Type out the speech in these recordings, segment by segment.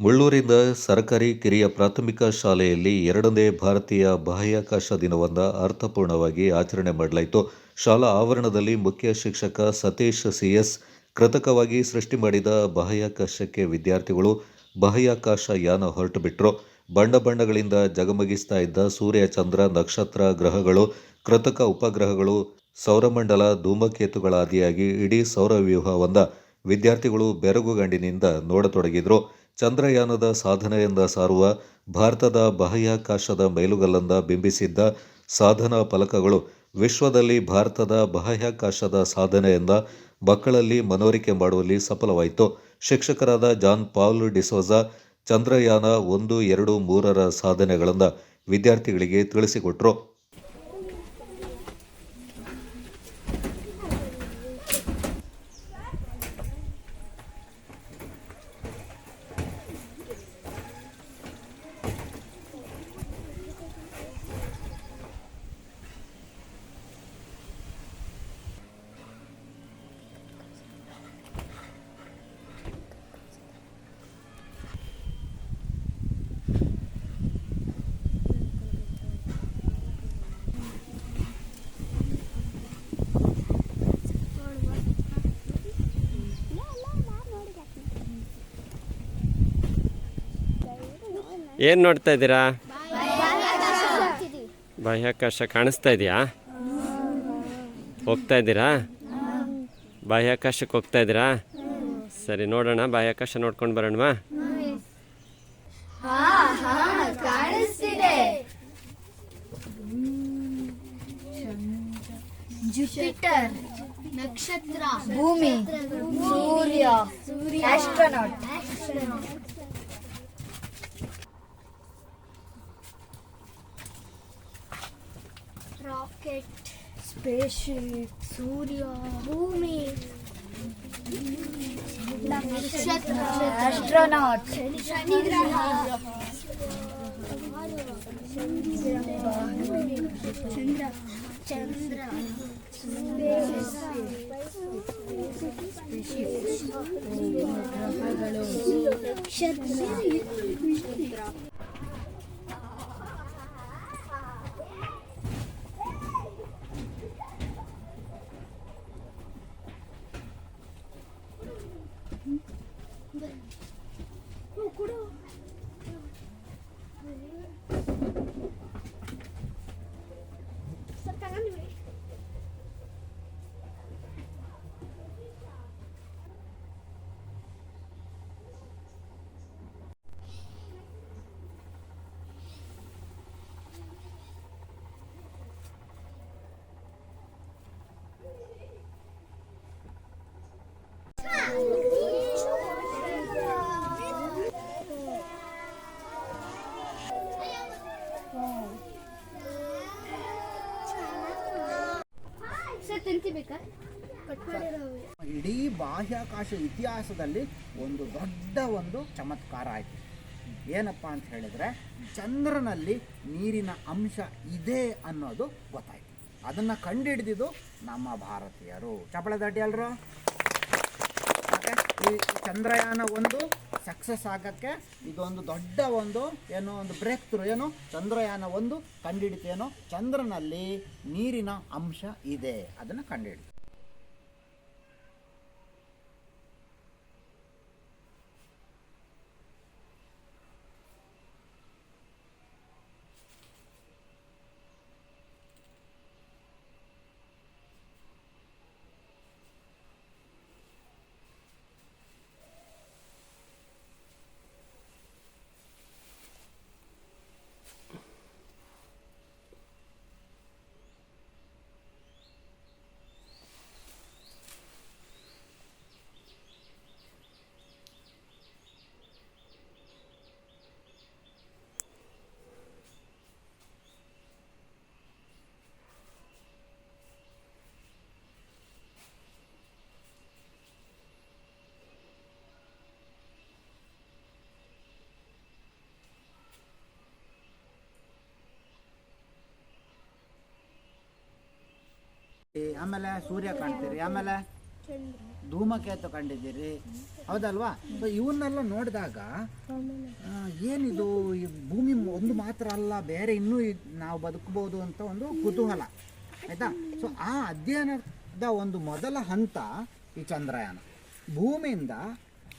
ಮುಳ್ಳೂರಿನ ಸರ್ಕಾರಿ ಕಿರಿಯ ಪ್ರಾಥಮಿಕ ಶಾಲೆಯಲ್ಲಿ ಎರಡನೇ ಭಾರತೀಯ ಬಾಹ್ಯಾಕಾಶ ದಿನವನ್ನು ಅರ್ಥಪೂರ್ಣವಾಗಿ ಆಚರಣೆ ಮಾಡಲಾಯಿತು. ಶಾಲಾ ಆವರಣದಲ್ಲಿ ಮುಖ್ಯ ಶಿಕ್ಷಕ ಸತೀಶ್ ಸಿಎಸ್ ಕೃತಕವಾಗಿ ಸೃಷ್ಟಿ ಮಾಡಿದ ಬಾಹ್ಯಾಕಾಶಕ್ಕೆ ವಿದ್ಯಾರ್ಥಿಗಳು ಬಾಹ್ಯಾಕಾಶ ಯಾನ ಹೊರಟು ಬಿಟ್ಟರು ಬಣ್ಣ ಬಣ್ಣಗಳಿಂದ ಜಗಮಗಿಸ್ತಾ ಇದ್ದ ಸೂರ್ಯ ಚಂದ್ರ ನಕ್ಷತ್ರ ಗ್ರಹಗಳು, ಕೃತಕ ಉಪಗ್ರಹಗಳು, ಸೌರಮಂಡಲ ಧೂಮಕೇತುಗಳಾದಿಯಾಗಿ ಇಡೀ ಸೌರವ್ಯೂಹವನ್ನ ವಿದ್ಯಾರ್ಥಿಗಳು ಬೆರಗುಗಂಡಿನಿಂದ ನೋಡತೊಡಗಿದ್ರು. ಚಂದ್ರಯಾನದ ಸಾಧನೆಯಿಂದ ಸಾರುವ ಭಾರತದ ಬಾಹ್ಯಾಕಾಶದ ಮೈಲುಗಲ್ಲಂದ ಬಿಂಬಿಸಿದ್ದ ಸಾಧನಾ ಫಲಕಗಳು ವಿಶ್ವದಲ್ಲಿ ಭಾರತದ ಬಾಹ್ಯಾಕಾಶದ ಸಾಧನೆಯಿಂದ ಮಕ್ಕಳಲ್ಲಿ ಮನವರಿಕೆ ಮಾಡುವಲ್ಲಿ ಸಫಲವಾಯಿತು. ಶಿಕ್ಷಕರಾದ ಜಾನ್ ಪಾಲ್ ಡಿಸೋಜಾ ಚಂದ್ರಯಾನ ಒಂದು, ಎರಡು, ಮೂರರ ಸಾಧನೆಗಳನ್ನು ವಿದ್ಯಾರ್ಥಿಗಳಿಗೆ ತಿಳಿಸಿಕೊಟ್ರು. ಏನು ನೋಡ್ತಾ ಇದ್ದೀರಾ? ಬಾಹ್ಯಾಕಾಶ. ಕಾಣಿಸ್ತಾ ಇದೆಯಾ? ಹೋಗ್ತಾ ಇದ್ದೀರಾ? ಬಾಹ್ಯಾಕಾಶಕ್ಕೆ ಹೋಗ್ತಾ ಇದ್ದೀರಾ? ಸರಿ ನೋಡೋಣ. ಬಾಹ್ಯಾಕಾಶ ನೋಡ್ಕೊಂಡು ಬರೋಣವಾ? ಜುಪಿಟರ್ ನಕ್ಷತ್ರ ಭೂಮಿ ಸೂರ್ಯ ಆಸ್ಟ್ರೋನಾಟ್. ರಾಕೆಟ್ ಸ್ಪೇಸ್ ಶಿಪ್ ಸೂರ್ಯ ಭೂಮಿ ನಕ್ಷತ್ರ ಆಸ್ಟ್ರೋನಾಟ್ ಶನಿ ಗ್ರಹ ಚಂದ್ರ ಚಂದ್ರ ನಕ್ಷತ್ರ ಇಡೀ ಬಾಹ್ಯಾಕಾಶ ಇತಿಹಾಸದಲ್ಲಿ ಒಂದು ದೊಡ್ಡ ಒಂದು ಚಮತ್ಕಾರ ಆಯಿತು. ಏನಪ್ಪ ಅಂತ ಹೇಳಿದ್ರೆ, ಚಂದ್ರನಲ್ಲಿ ನೀರಿನ ಅಂಶ ಇದೆ ಅನ್ನೋದು ಗೊತ್ತಾಯ್ತು. ಅದನ್ನು ಕಂಡುಹಿಡಿದಿದ್ದು ನಮ್ಮ ಭಾರತೀಯರು. ಚಪಳೆ ದಾಟಿ ಈ ಚಂದ್ರಯಾನ ಒಂದು ಸಕ್ಸಸ್ ಆಗಕ್ಕೆ ಇದೊಂದು ದೊಡ್ಡ ಒಂದು ಏನೋ ಒಂದು ಬ್ರೇಕ್ ಥ್ರೂ ಏನು ಚಂದ್ರಯಾನ ಒಂದು ಕಂಡುಹಿಡಿತೇನೋ ಚಂದ್ರನಲ್ಲಿ ನೀರಿನ ಅಂಶ ಇದೆ. ಅದನ್ನು ಕಂಡುಹಿಡಿತು ಆಮೇಲೆ ಸೂರ್ಯ ಕಾಣ್ತೀರಿ ಆಮೇಲೆ ಧೂಮಕೇತು ಕಂಡಿದ್ದೀರಿ. ಹೌದಲ್ವಾ? ಸೊ ಇವನ್ನೆಲ್ಲ ನೋಡಿದಾಗ ಏನಿದು? ಈ ಭೂಮಿ ಒಂದು ಮಾತ್ರ ಅಲ್ಲ ಬೇರೆ ಇನ್ನೂ ನಾವು ಬದುಕಬಹುದು ಅಂತ ಒಂದು ಕುತೂಹಲ. ಆಯ್ತಾ? ಸೊ ಆ ಅಧ್ಯಯನದ ಒಂದು ಮೊದಲ ಹಂತ ಈ ಚಂದ್ರಯಾನ. ಭೂಮಿಯಿಂದ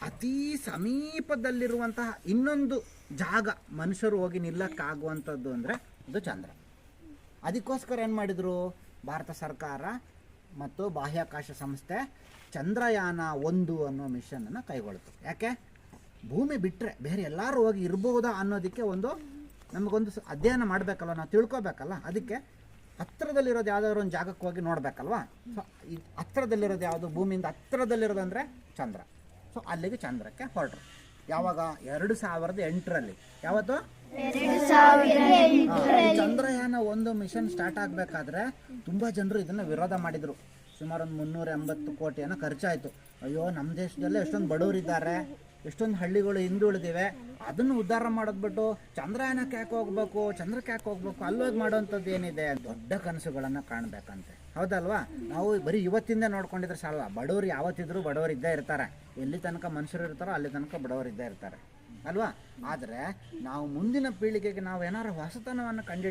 ಅತೀ ಸಮೀಪದಲ್ಲಿರುವಂತಹ ಇನ್ನೊಂದು ಜಾಗ ಮನುಷ್ಯರು ಹೋಗಿ ನಿಲ್ಲಕ್ಕಾಗುವಂಥದ್ದು ಅಂದರೆ ಅದು ಚಂದ್ರ. ಅದಕ್ಕೋಸ್ಕರ ಏನು ಮಾಡಿದರು? ಭಾರತ ಸರ್ಕಾರ ಮತ್ತು ಬಾಹ್ಯಾಕಾಶ ಸಂಸ್ಥೆ ಚಂದ್ರಯಾನ ಒಂದು ಅನ್ನೋ ಮಿಷನನ್ನು ಕೈಗೊಳ್ಳುತ್ತೆ ಯಾಕೆ? ಭೂಮಿ ಬಿಟ್ಟರೆ ಬೇರೆ ಎಲ್ಲರೂ ಹೋಗಿ ಇರ್ಬೋದಾ ಅನ್ನೋದಕ್ಕೆ ಒಂದು ನಮಗೊಂದು ಅಧ್ಯಯನ ಮಾಡಬೇಕಲ್ಲ ನಾವು ತಿಳ್ಕೊಬೇಕಲ್ಲ? ಅದಕ್ಕೆ ಹತ್ತಿರದಲ್ಲಿರೋದು ಯಾವುದಾದ್ರು ಒಂದು ಜಾಗಕ್ಕೆ ಹೋಗಿ ನೋಡಬೇಕಲ್ವಾ? ಸೊ ಈ ಹತ್ತಿರದಲ್ಲಿರೋದು ಯಾವುದು? ಭೂಮಿಯಿಂದ ಹತ್ತಿರದಲ್ಲಿರೋದು ಅಂದರೆ ಚಂದ್ರ. ಸೊ ಅಲ್ಲಿಗೆ ಚಂದ್ರಕ್ಕೆ ಹೊರಟರು. ಯಾವಾಗ? ಎರಡು ಸಾವಿರದ ಎಂಟರಲ್ಲಿ. ಯಾವತ್ತು? ಚಂದ್ರಯಾನ ಒಂದು ಮಿಷನ್ ಸ್ಟಾರ್ಟ್ ಆಗಬೇಕಾದ್ರೆ ತುಂಬಾ ಜನರು ಇದನ್ನ ವಿರೋಧ ಮಾಡಿದ್ರು. ಸುಮಾರು ಒಂದು ಮುನ್ನೂರ ಎಂಬತ್ತು ಕೋಟಿಯನ್ನು ಖರ್ಚಾಯಿತು. ಅಯ್ಯೋ ನಮ್ಮ ದೇಶದಲ್ಲೇ ಎಷ್ಟೊಂದು ಬಡವರಿದ್ದಾರೆ ಎಷ್ಟೊಂದು ಹಳ್ಳಿಗಳು ಹಿಂದುಳಿದಿವೆ ಅದನ್ನು ಉದ್ಧಾರ ಮಾಡೋದ್ಬಿಟ್ಟು ಚಂದ್ರಯಾನಕ್ಕೆ ಯಾಕೆ ಹೋಗ್ಬೇಕು ಚಂದ್ರಕ್ಕೆ ಯಾಕೆ ಹೋಗ್ಬೇಕು ಅಲ್ಲೋಗಿ ಮಾಡೋವಂಥದ್ದು ಏನಿದೆ? ದೊಡ್ಡ ಕನಸುಗಳನ್ನು ಕಾಣಬೇಕಂತೆ. ಹೌದಲ್ವಾ? ನಾವು ಬರೀ ಇವತ್ತಿಂದ ನೋಡ್ಕೊಂಡಿದ್ರೆ ಸಾಲ ಬಡವರು ಯಾವತ್ತಿದ್ರು ಬಡವರು ಇದ್ದೇ ಇರ್ತಾರೆ. ಎಲ್ಲಿ ತನಕ ಮನುಷ್ಯರು ಇರ್ತಾರೋ ಅಲ್ಲಿ ತನಕ ಬಡವರು ಇದ್ದೇ ಇರ್ತಾರೆ. ಅಲ್ವಾ? ಆದರೆ ನಾವು ಮುಂದಿನ ಪೀಳಿಗೆಗೆ ನಾವು ಏನಾರು ಹೊಸತನವನ್ನು ಕಂಡು